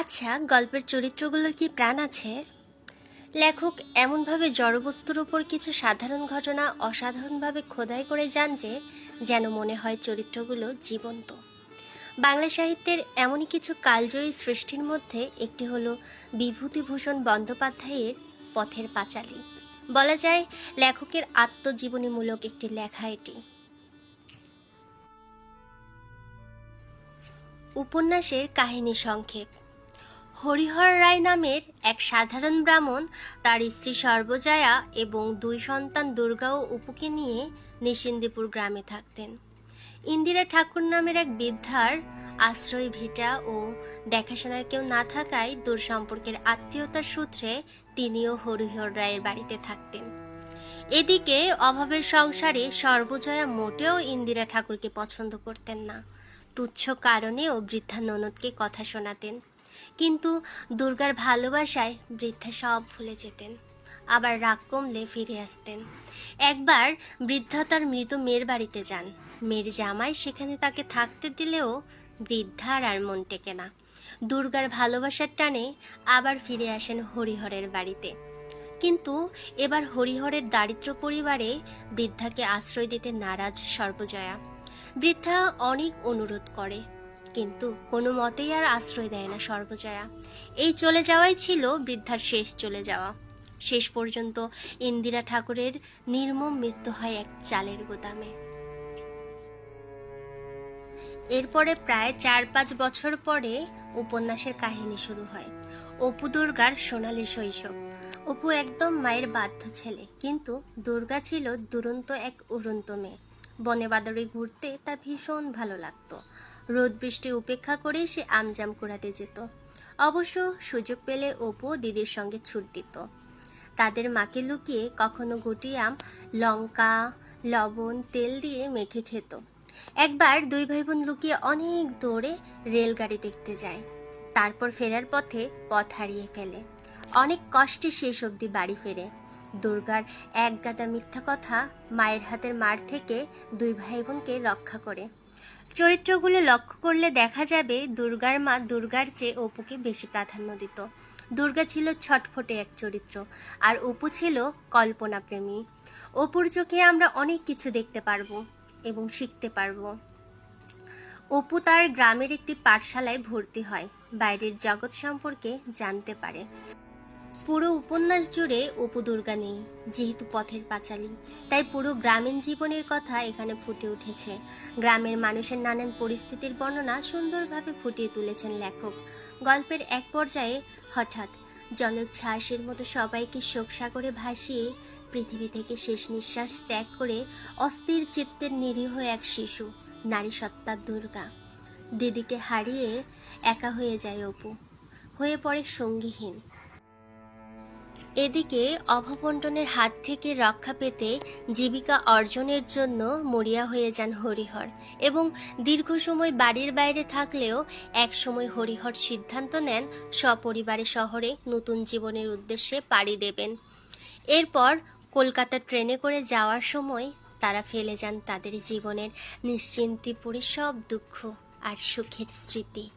আচ্ছা গল্পের চরিত্রগুলোর কি প্রাণ আছে? লেখক এমনভাবে জড়বস্তুর ওপর কিছু সাধারণ ঘটনা অসাধারণভাবে খোদাই করে যান যে, যেন মনে হয় চরিত্রগুলো জীবন্ত। বাংলা সাহিত্যের এমনই কিছু কালজয়ী সৃষ্টির মধ্যে একটি হলো বিভূতিভূষণ বন্দ্যোপাধ্যায়ের পথের পাঁচালী। বলা যায়, লেখকের আত্মজীবনীমূলক একটি লেখা এটি। উপন্যাসের কাহিনী সংক্ষেপ। হরিহর রায় নামের এক সাধারণ ব্রাহ্মণ তার স্ত্রী সর্বজয়া এবং দুই সন্তান দুর্গা ও উপুকে নিয়ে নিশিন্দিপুর গ্রামে থাকতেন। ইন্দিরা ঠাকুর নামের এক বৃদ্ধার আশ্রয় ভিটা ও দেখাশোনার কেউ না থাকায় দূর সম্পর্কের আত্মীয়তার সূত্রে তিনিও হরিহর রায়ের বাড়িতে থাকতেন। এদিকে অভাবের সংসারে সর্বজয়া মোটেও ইন্দিরা ঠাকুরকে পছন্দ করতেন না। তুচ্ছ কারণেও বৃদ্ধা ননদকে কথা শোনাতেন। কিন্তু দুর্গার ভালোবাসায় বৃদ্ধা সব ভুলে যেতেন। আবার রাগ কমলে ফিরে আসতেন। একবার বৃদ্ধা তার মৃত মেয়ের বাড়িতে যান। মেয়ের জামাই সেখানে তাকে থাকতে দিলেও বৃদ্ধার আর মন টেকে না। দুর্গার ভালোবাসার টানে আবার ফিরে আসেন হরিহরের বাড়িতে। কিন্তু এবার হরিহরের দারিদ্র পরিবারে বৃদ্ধাকে আশ্রয় দিতে নারাজ সর্বজয়া। বৃদ্ধা অনেক অনুরোধ করে। কিন্তু কোনো মতেই আর আশ্রয় দেয় না সর্বজয়া। এই চলে যাওয়াই ছিল বৃদ্ধার শেষ চলে যাওয়া। শেষ পর্যন্ত ইন্দিরা ঠাকুরের নির্মম মৃত্যু হয় এক চালের গোদামে। এরপরে প্রায় চার পাঁচ বছর পরে উপন্যাসের কাহিনী শুরু হয়। অপু দুর্গার সোনালী শৈশব। অপু একদম মায়ের বাধ্য ছেলে, কিন্তু দুর্গা ছিল দুরন্ত এক উড়ন্ত মেয়ে। বনে বাদরে ঘুরতে তার ভীষণ ভালো লাগতো। রোদ বৃষ্টি উপেক্ষা করে সে আমজাম কুড়াতে যেত। অবশ্য সুযোগ পেলে অপু দিদির সঙ্গে ছুট দিত। তাদের মাকে লুকিয়ে কখনো গুটি আম, লঙ্কা, লবণ, তেল দিয়ে মেখে খেত। একবার দুই ভাই বোন লুকিয়ে অনেক দৌড়ে রেলগাড়ি দেখতে যায়। তারপর ফেরার পথে পথ হারিয়ে ফেলে। অনেক কষ্টে শেষ অবধি বাড়ি ফেরে। দুর্গার এক গাদা মিথ্যা কথা মায়ের হাতের মার থেকে দুই ভাই বোনকে রক্ষা করে। চরিত্রগুলো লক্ষ্য করলে দেখা যাবে দুর্গার মা দুর্গার চেয়ে অপুকে বেশি প্রাধান্য দিত। দুর্গা ছিল ছটফটে এক চরিত্র, আর অপু ছিল কল্পনা প্রেমী অপুর চোখে আমরা অনেক কিছু দেখতে পারব এবং শিখতে পারব। অপু তার গ্রামের একটি পাঠশালায় ভর্তি হয়, বাইরের জগৎ সম্পর্কে জানতে পারে। পুরো উপন্যাস জুড়ে অপু দুর্গা নেই, যেহেতু পথের পাঁচালী। তাই পুরো গ্রামীণ জীবনের কথা এখানে ফুটে উঠেছে। গ্রামের মানুষের নানান পরিস্থিতির বর্ণনা সুন্দরভাবে ফুটিয়ে তুলেছেন লেখক। গল্পের এক পর্যায়ে হঠাৎ জলোচ্ছ্বাসের মতো সবাইকে শোকসাগরে ভাসিয়ে পৃথিবী থেকে শেষ নিঃশ্বাস ত্যাগ করে অস্থির চিত্তের নিরীহ এক শিশু, নারী সত্তার দুর্গা। দিদিকে হারিয়ে একা হয়ে যায় অপু। হয়ে পড়ে সঙ্গীহীন। এদিকে অভবন্টনের হাত থেকে রক্ষা পেতে জীবিকা অর্জনের জন্য মরিয়া হয়ে যান হরিহর এবং দীর্ঘ সময় বাড়ির বাইরে থাকলেও এক সময় হরিহর সিদ্ধান্ত নেন সপরিবারে শহরে নতুন জীবনের উদ্দেশ্যে পাড়ি দেবেন। এরপর কলকাতা ট্রেনে করে যাওয়ার সময় তারা ফেলে যান তাদের জীবনের নিশ্চিন্তিপুরে সব দুঃখ আর সুখের স্মৃতি।